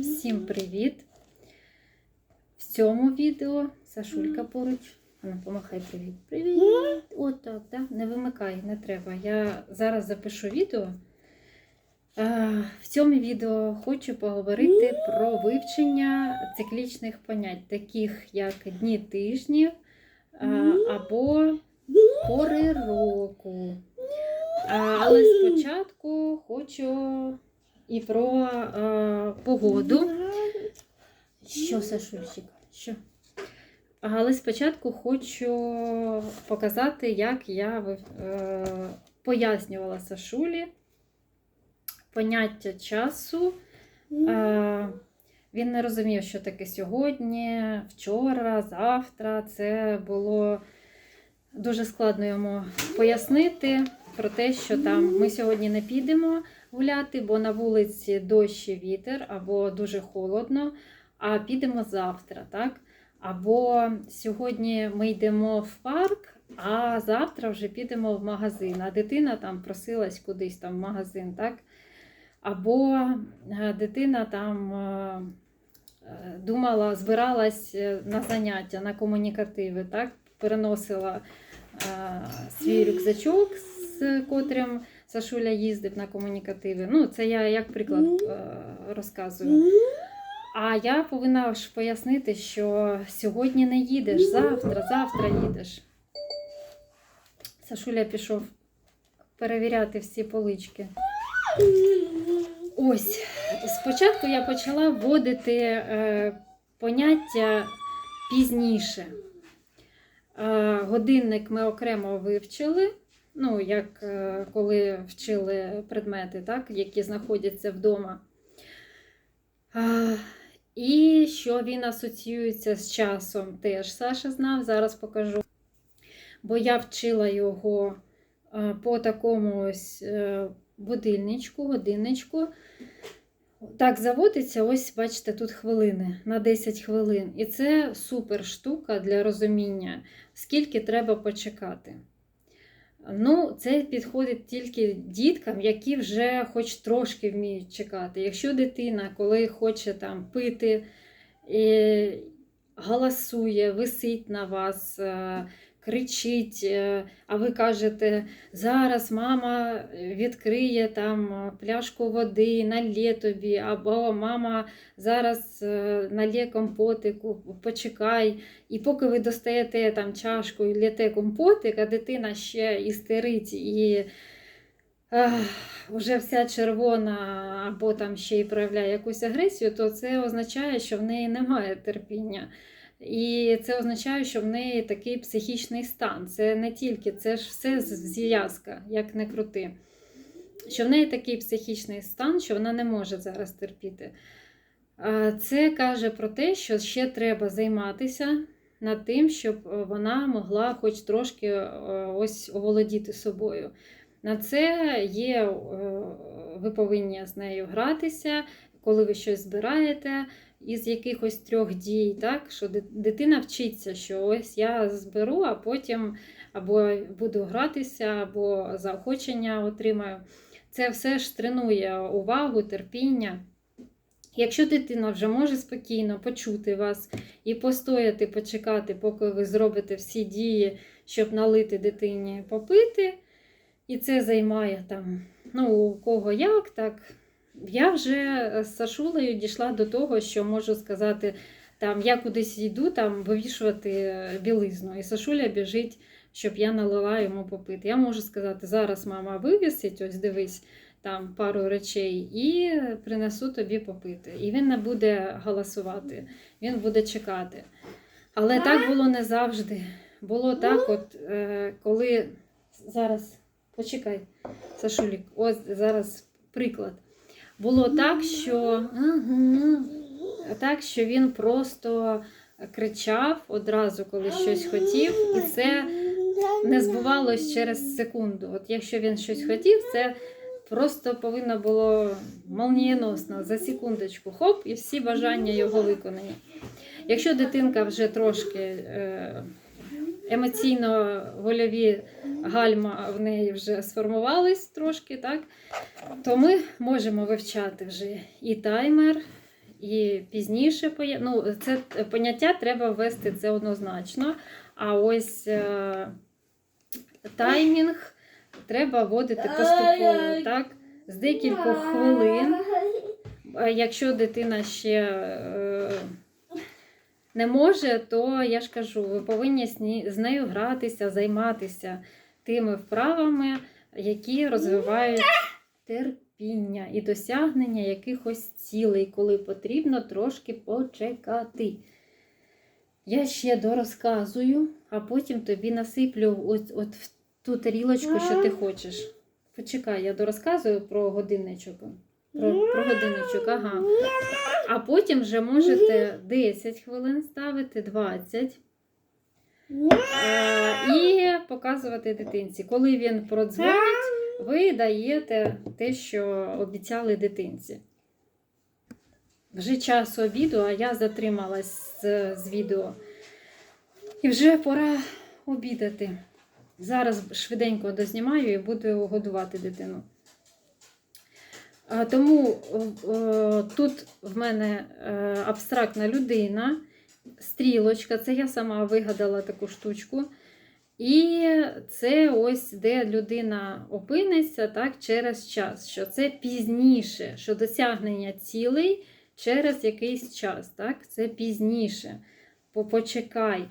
Всім привіт! В цьому відео Сашулька поруч. Ану, помахай привіт. Привіт! Отак, да? не вимикай, не треба. Я зараз запишу відео. В цьому відео хочу поговорити про вивчення циклічних понять, таких як дні тижнів або пори року. Але спочатку хочу і про е, погоду. Що, Сашульчик? Що? Але спочатку хочу показати, як я е, пояснювала Сашулі поняття часу. Е, він не розумів, що таке сьогодні, вчора, завтра. Це було дуже складно йому пояснити про те, що там ми сьогодні не підемо гуляти, бо на вулиці дощ і вітер, або дуже холодно, а підемо завтра, так? Або сьогодні ми йдемо в парк, а завтра вже підемо в магазин. А дитина там просилась кудись там в магазин, так? Або е, дитина там е, е, думала, збиралась на заняття, на комунікативи, так? переносила свій рюкзачок, з котрим Сашуля їздив на комунікативи. Ну, це я як приклад е, розказую. А я повинна ж пояснити, що сьогодні не їдеш, завтра, завтра їдеш. Сашуля пішов перевіряти всі полички. Ось, спочатку я почала вводити е, поняття пізніше. Е, годинник ми окремо вивчили, ну, як е, коли вчили предмети, так, які знаходяться вдома. І що він асоціюється з часом, теж Саша знав, зараз покажу. Бо я вчила його по такому ось е, будильничку, годинничку. Так, заводиться, ось, бачите, тут хвилини на 10 хвилин. І це супер штука для розуміння, скільки треба почекати. Ну, це підходить тільки діткам, які вже хоч трошки вміють чекати. Якщо дитина, коли хоче там пити, і галасує, висить на вас, е, кричить, е, а ви кажете, зараз мама відкриє там е, пляшку води, налє тобі, або мама зараз е, налє компотику, почекай. І поки ви достаєте там чашку і лєте компотик, а дитина ще істерить і е, вже вся червона, або там ще й проявляє якусь агресію, то це означає, що в неї немає терпіння. І це означає, що в неї такий психічний стан. Це не тільки, це ж все зв'язка, як не крути. Що в неї такий психічний стан, що вона не може зараз терпіти. Це каже про те, що ще треба займатися над тим, щоб е, вона могла хоч трошки е, ось оволодіти собою. На це є, е, ви повинні з нею гратися, коли ви щось збираєте із якихось трьох дій, так? що дитина вчиться, що ось я зберу, а потім або буду гратися, або заохочення отримаю. Це все ж тренує увагу, терпіння. Якщо дитина вже може спокійно почути вас і постояти, почекати, поки ви зробите всі дії, щоб налити дитині попити, і це займає там, ну, у кого як, так. Я вже з Сашулею дійшла до того, що можу сказати, там, я кудись йду там, вивішувати білизну, і Сашуля біжить, щоб я налила йому попити. Я можу сказати, зараз мама вивісить, ось дивись, там пару речей, і принесу тобі попити. І він не буде галасувати, він буде чекати. Але так було не завжди. Було так, от е, коли зараз почекай, Сашулік, ось зараз приклад. Було так, що, так, що він просто кричав одразу, коли щось хотів, і це не збувалось через секунду. От якщо він щось хотів, це просто повинно було молнієносно за секундочку, хоп, і всі бажання його виконані. Якщо дитинка вже трошки е, емоційно вольові гальма в неї вже сформувались трошки, так, то ми можемо вивчати вже і таймер, і пізніше ну, це поняття треба ввести це однозначно. А ось е, таймінг треба вводити поступово, так? З декількох хвилин. Якщо дитина ще е, не може, то я ж кажу, ви повинні з нею гратися, займатися тими вправами, які розвивають терпіння і досягнення якихось цілей, коли потрібно трошки почекати. Я ще дорозказую, а потім тобі насиплю от, от в ту тарілочку, що ти хочеш. Почекай, я дорозказую про годинничок. Про, про годинничок, ага. А потім вже можете 10 хвилин ставити, 20. Е, і показувати дитинці. Коли він продзвонить, ви даєте те, що обіцяли дитинці. Вже час обіду, а я затрималась з, з відео. І вже пора обідати. Зараз швиденько дознімаю і буду годувати дитину. А, Тому е, е, тут в мене е, абстрактна людина, стрілочка, це я сама вигадала таку штучку. І це ось де людина опиниться так, через час, що це пізніше, що досягнення цілей через якийсь час. Так? Це пізніше. По- Почекай,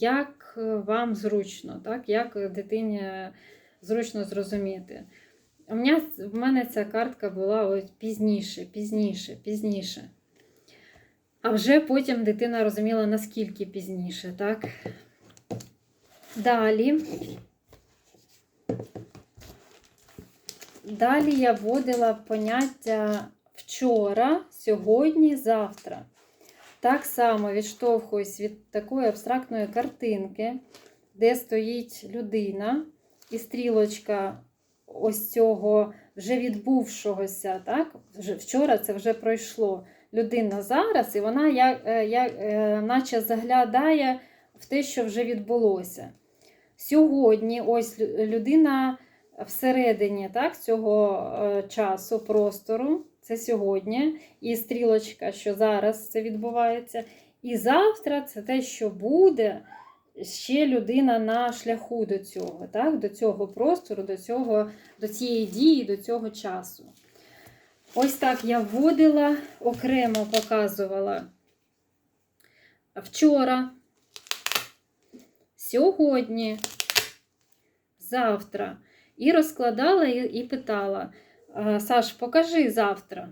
як вам зручно, так? як дитині зручно зрозуміти. У мене, в мене ця картка була ось пізніше, пізніше, пізніше. А вже потім дитина розуміла, наскільки пізніше, так? Далі. Далі я вводила поняття вчора, сьогодні, завтра. Так само відштовхуюсь від такої абстрактної картинки, де стоїть людина і стрілочка ось цього вже відбувшогося. Так? Вчора це вже пройшло. Людина зараз, і вона як, е, як, е, наче заглядає в те, що вже відбулося. Сьогодні ось людина всередині так, цього е, часу, простору, це сьогодні, і стрілочка, що зараз це відбувається. І завтра це те, що буде ще людина на шляху до цього, так? до цього простору, до, цього, до цієї дії, до цього часу. Ось так я вводила, окремо показувала вчора, сьогодні, завтра. І розкладала і, питала: «А, Саш, покажи завтра.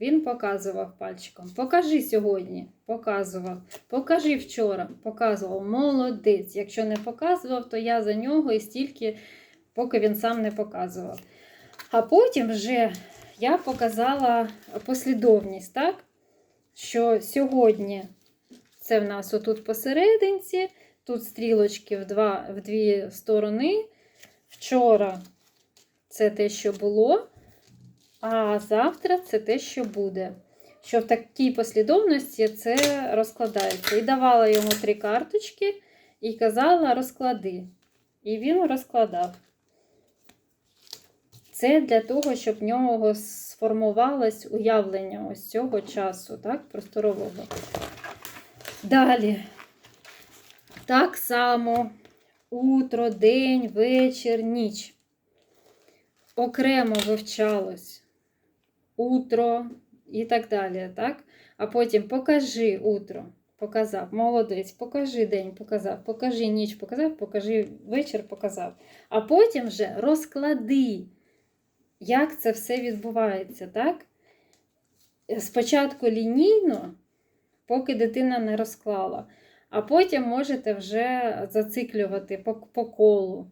Він показував пальчиком. Покажи сьогодні. Показував. Покажи вчора. Показував. Молодець. Якщо не показував, то я за нього і стільки, поки він сам не показував. А потім вже я показала послідовність, так? Що сьогодні це в нас отут посерединці, тут стрілочки в, два, в дві сторони. Вчора це те, що було, а завтра це те, що буде. Що в такій послідовності це розкладається. І давала йому три карточки і казала розклади. І він розкладав. Це для того, щоб в нього сформувалось уявлення ось цього часу, так, просторового. Далі. Так само утро, день, вечір, ніч. Окремо вивчалось утро і так далі. так? А потім покажи утро, показав, молодець, покажи день, показав, покажи ніч, показав, покажи вечір, показав. А потім вже розклади, як це все відбувається, так? Спочатку лінійно, поки дитина не розклала. А потім можете вже зациклювати по, по колу,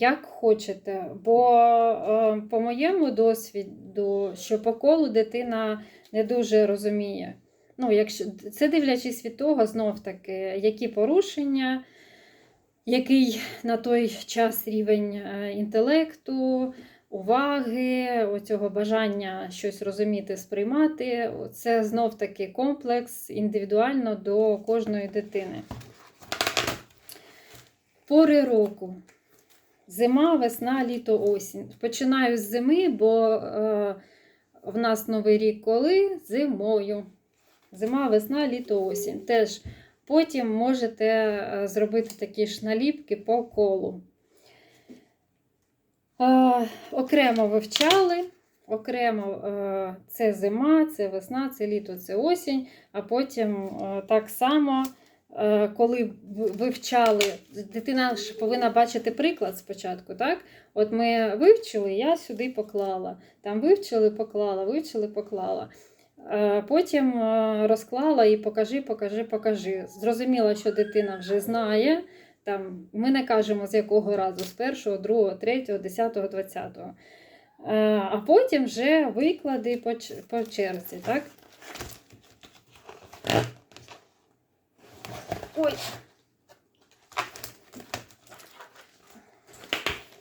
як хочете. Бо, е, по моєму досвіду, що по колу дитина не дуже розуміє. Ну, якщо, це дивлячись від того, знов таки, які порушення, який на той час рівень е, інтелекту, уваги, оцього бажання щось розуміти, сприймати. Це знов таки комплекс індивідуально до кожної дитини. Пори року. Зима, весна, літо, осінь. Починаю з зими, бо е, в нас новий рік коли? Зимою. Зима, весна, літо, осінь. Теж потім можете е, зробити такі ж наліпки по колу. Е, окремо вивчали. Окремо е, це зима, це весна, це літо, це осінь, а потім е, так само, коли вивчали, дитина ж повинна бачити приклад спочатку. так? От ми вивчили, я сюди поклала. Там вивчили, поклала, вивчили, поклала. Е, Потім е, розклала і покажи, покажи, покажи. Зрозуміла, що дитина вже знає. Там, ми не кажемо з якого разу, з першого, другого, третього, десятого, двадцятого. Е, А потім вже виклади по черзі, так?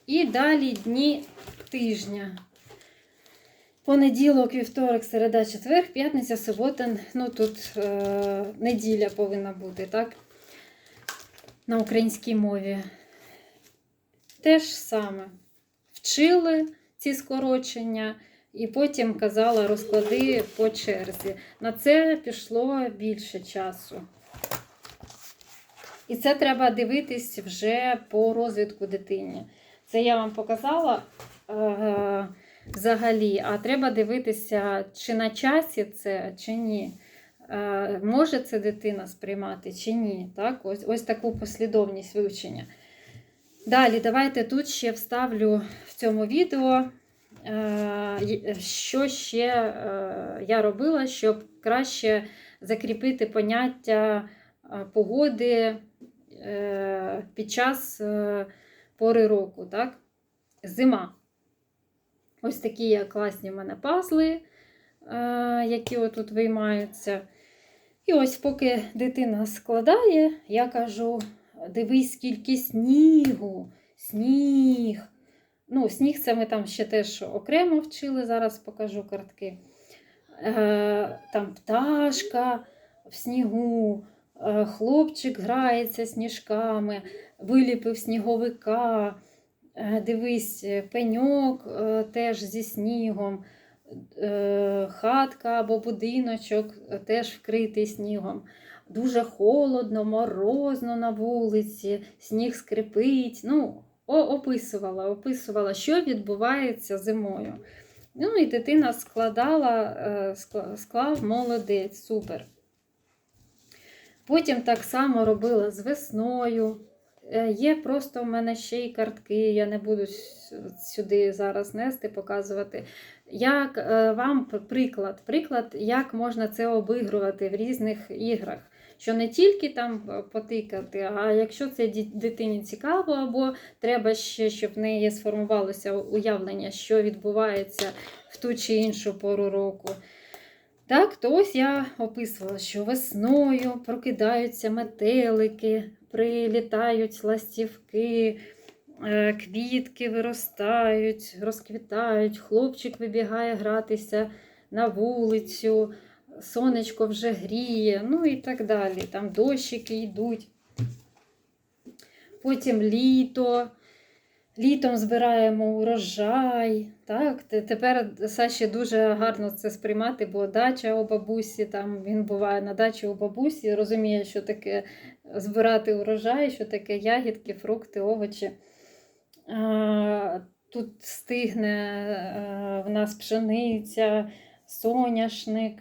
І далі дні тижня. Понеділок, вівторок, середа, четвер, п'ятниця, субота. Ну тут е, неділя повинна бути, так? На українській мові. Те ж саме. Вчили ці скорочення, і потім казала розклади по черзі. На це пішло більше часу. І це треба дивитись вже по розвитку дитині. Це я вам показала е, взагалі, а треба дивитися, чи на часі це, чи ні. Е, може це дитина сприймати, чи ні. Так? Ось, ось таку послідовність вивчення. Далі, давайте тут ще вставлю в цьому відео, е, що ще я робила, щоб краще закріпити поняття погоди під час е, пори року. Так? Зима. Ось такі класні в мене пазли, е, які отут виймаються. І ось, поки дитина складає, я кажу: дивись, скільки снігу, сніг. Ну, сніг це ми там ще теж окремо вчили, зараз покажу картки. Е, там пташка в снігу, е, хлопчик грається сніжками, виліпив сніговика. Е, Дивись, е, пеньок е, теж зі снігом, е, хатка або будиночок е, теж вкритий снігом. Дуже холодно, морозно на вулиці, сніг скрипить. Ну, описувала, описувала, що відбувається зимою. Ну і дитина складала, е, склав молодець, супер. Потім так само робила з весною. Е, Є просто в мене ще й картки, я не буду сюди зараз нести, показувати. Як е, вам приклад, приклад, як можна це обігрувати в різних іграх. Що не тільки там е, потикати, а якщо це дитині цікаво, або треба ще, щоб в неї сформувалося уявлення, що відбувається в ту чи іншу пору року. Так, то ось я описувала, що весною прокидаються метелики, прилітають ластівки, е, квітки виростають, розквітають, хлопчик вибігає гратися на вулицю, сонечко вже гріє, ну і так далі. Там дощики йдуть. Потім літо. Літом збираємо урожай. Так? Тепер Саші дуже гарно це сприймати, бо дача у бабусі, там він буває на дачі у бабусі, розуміє, що таке збирати урожай, що таке ягідки, фрукти, овочі. Тут стигне е, в нас пшениця, соняшник,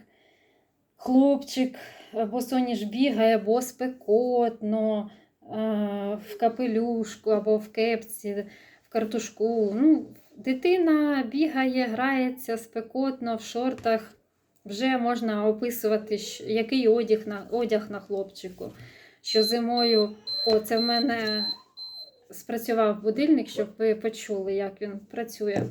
хлопчик, або соняш бігає, або спекотно, в капелюшку або в кепці, в картушку. Ну, дитина бігає, грається спекотно в шортах. Вже можна описувати, який одяг на, одяг на хлопчику. Що зимою, о, це в мене спрацював будильник, щоб ви почули, як він працює.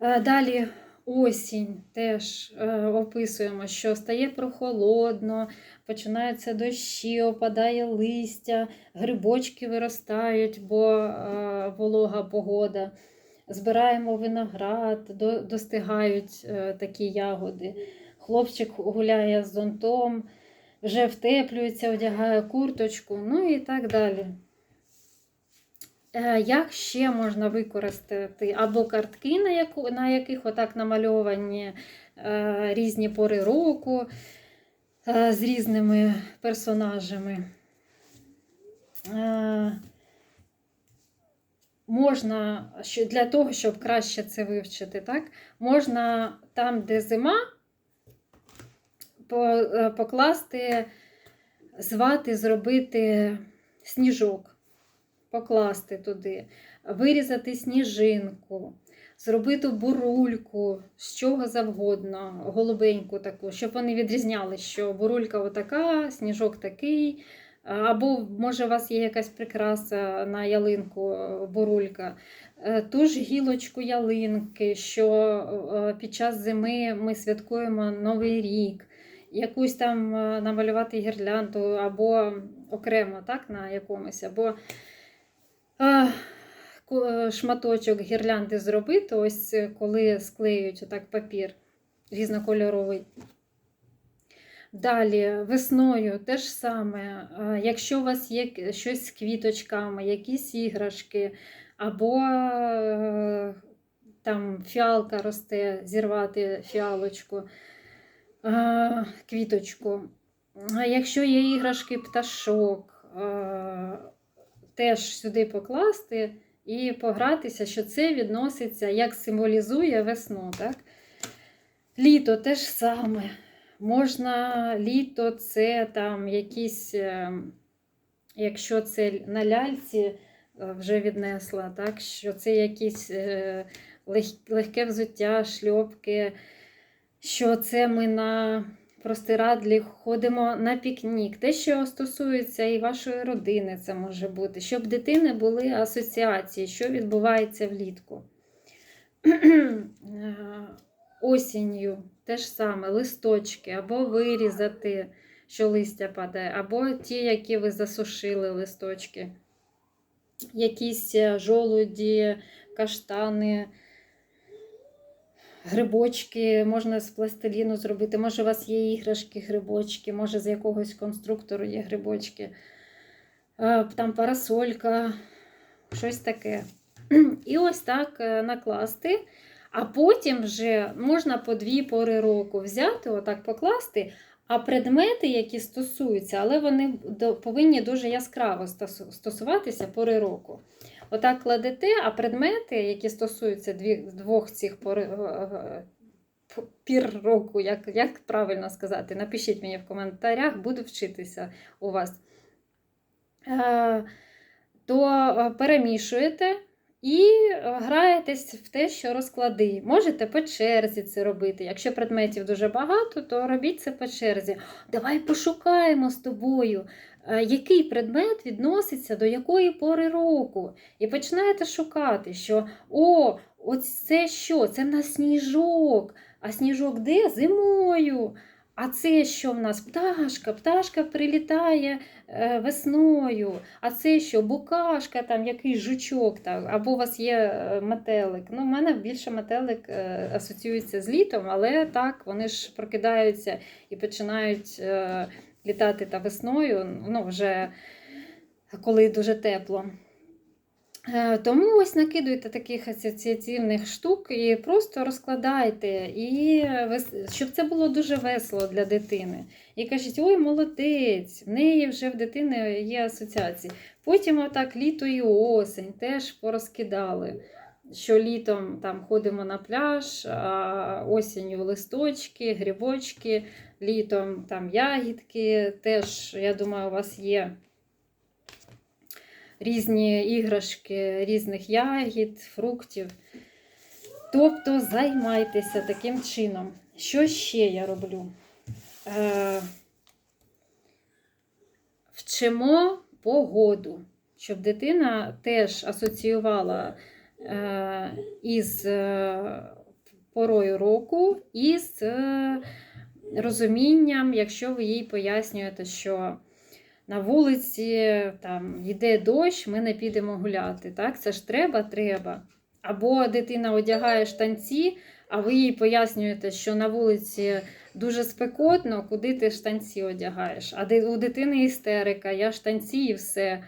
Е, Далі осінь теж е, описуємо, що стає прохолодно, починаються дощі, опадає листя, грибочки виростають, бо е, волога погода. Збираємо виноград, до, достигають е, такі ягоди. Хлопчик гуляє з зонтом, вже втеплюється, одягає курточку, ну і так далі. Е, Як ще можна використати або картки, на, яку, на яких отак намальовані е, різні пори року е, з різними персонажами. Можна для того, щоб краще це вивчити, так? можна там, де зима, покласти, звати, зробити сніжок, покласти туди, вирізати сніжинку, зробити бурульку, з чого завгодно, голубеньку таку, щоб вони відрізняли, що бурулька отака, сніжок такий. Або, може, у вас є якась прикраса на ялинку, бурулька, Е, ту ж гілочку ялинки, що е, під час зими ми святкуємо Новий рік, якусь там е, намалювати гірлянду, або окремо так, на якомусь, або шматочок гірлянди зробити, ось е, коли склеюють отак папір різнокольоровий. Далі весною те ж саме. Е, Якщо у вас є щось з квіточками, якісь іграшки, або е, там фіалка росте, зірвати фіалочку, е, квіточку. Якщо є іграшки пташок, е, теж сюди покласти і погратися, що це відноситься, як символізує весну. Так? Літо теж саме. Можна літо, це там якісь, е, якщо це на ляльці е, вже віднесла, так, що це якісь е, легке взуття, шльопки, що це ми на простирадлі ходимо на пікнік. Те, що стосується і вашої родини, це може бути, щоб дитини були асоціації, що відбувається влітку. Осінню те ж саме, листочки, або вирізати, що листя падає, або ті, які ви засушили листочки, якісь е, жолуді, каштани, грибочки, можна з пластиліну зробити. Може, у вас є іграшки, грибочки, може, з якогось конструктору є грибочки, Е, там парасолька, щось таке. І ось так е, накласти. А потім вже можна по дві пори року взяти, отак покласти. А предмети, які стосуються, але вони повинні дуже яскраво стосуватися пори року. Отак кладете, а предмети, які стосуються двох цих пори, е, е, пір року, як, як правильно сказати, напишіть мені в коментарях, буду вчитися у вас. Е, То перемішуєте і граєтесь в те, що розклади. Можете по черзі це робити. Якщо предметів дуже багато, то робіть це по черзі. Давай пошукаємо з тобою, який предмет відноситься до якої пори року. І починаєте шукати, що о, це що? Це в нас сніжок. А сніжок де? Зимою. А це що в нас? Пташка, пташка прилітає е, весною. А це що? Букашка, там якийсь жучок, там, або у вас є е, метелик. Ну, в мене більше метелик е, асоціюється з літом, але так, вони ж прокидаються і починають е, літати та весною, ну, вже коли дуже тепло. Е, Тому ось накидуйте таких асоціативних штук і просто розкладайте, і щоб це було дуже весело для дитини. І кажіть, ой, молодець, в неї вже в дитини є асоціації. Потім отак літо і осень теж порозкидали. Що літом там ходимо на пляж, а осінню листочки, грибочки, літом там ягідки. Теж, я думаю, у вас є різні іграшки різних ягід, фруктів. Тобто займайтеся таким чином. Що ще я роблю? Е, вчимо погоду, щоб дитина теж асоціювала е, із е, порою року і з е, розумінням, якщо ви їй пояснюєте, що на вулиці там йде дощ, ми не підемо гуляти. Так? Це ж треба, треба. Або дитина одягає штанці, а ви їй пояснюєте, що на вулиці дуже спекотно, куди ти штанці одягаєш. А у дитини істерика, я штанці і все.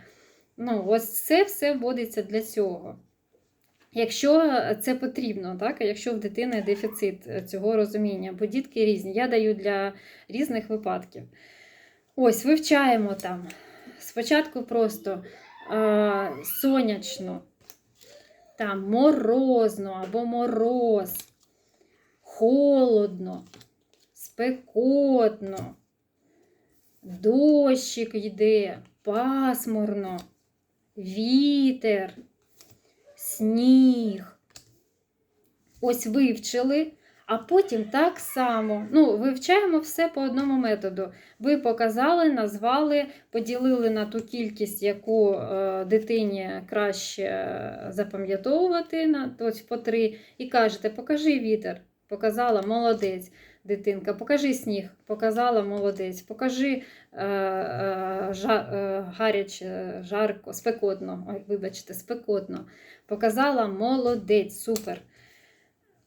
Ну, ось це все вводиться для цього. Якщо це потрібно, так? якщо в дитини дефіцит е, цього розуміння, бо дітки різні, я даю для різних випадків. Ось, вивчаємо там. Спочатку просто е, сонячно, там морозно або мороз, холодно, спекотно, дощик йде, пасмурно, вітер, сніг. Ось вивчили, а потім так само. Ну, вивчаємо все по одному методу. Ви показали, назвали, поділили на ту кількість, яку е, дитині краще запам'ятовувати, ось по три, і кажете, покажи вітер. Показала, молодець, дитинка. Покажи сніг, показала, молодець. Покажи е, е, жа, е, гаряче, жарко, спекотно. Ой, вибачте, спекотно. Показала, молодець, супер.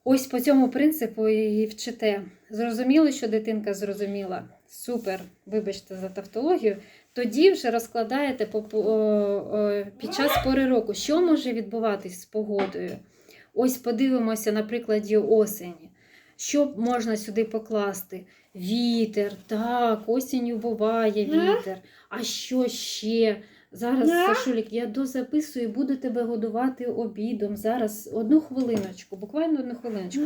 Ось по цьому принципу і вчите. Зрозуміли, що дитинка зрозуміла. Супер, вибачте за тавтологію. Тоді вже розкладаєте під час пори року, що може відбуватись з погодою. Ось подивимося на прикладі осені. Що можна сюди покласти? Вітер, так, осінню буває вітер. А що ще? Зараз. Сашулік, я дозаписую, буду тебе годувати обідом. Зараз одну хвилиночку, буквально одну хвилиночку.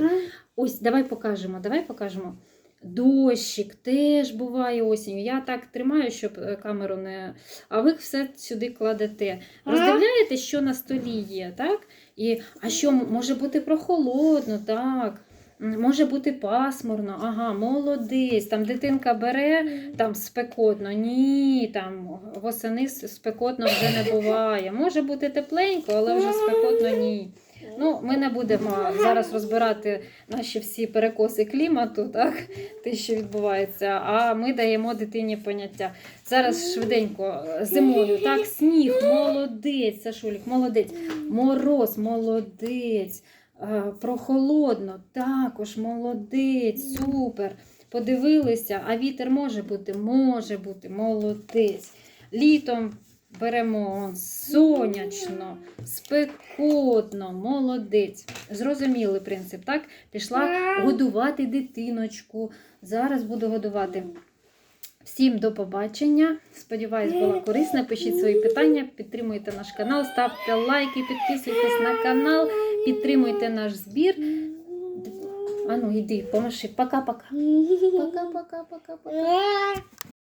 Ось, давай покажемо, давай покажемо. Дощик теж буває осінню. Я так тримаю, щоб е, камеру не. А ви все сюди кладете. Роздивляєте, що на столі є, так? І, а що може бути прохолодно, так? Може бути пасмурно, ага, молодець. Там дитинка бере, там спекотно. Ні, там восени спекотно вже не буває. Може бути тепленько, але вже спекотно ні. Ну, ми не будемо зараз розбирати наші всі перекоси клімату, так, те, що відбувається, а ми даємо дитині поняття. Зараз швиденько е, зимою, так, сніг, молодець, Сашулік, молодець, мороз, молодець, прохолодно, також молодець, супер. Подивилися, а вітер може бути, може бути, молодець. Літом беремо сонячно, спекотно, молодець. Зрозуміли принцип, так? Пішла годувати дитиночку. Зараз буду годувати. Всім до побачення. Сподіваюсь, було корисно. Пишіть свої питання, підтримуйте наш канал, ставте лайки, підписуйтесь на канал, підтримуйте наш збір. Ану, йди, помаши. Пока-пока. Пока-пока-пока-пока.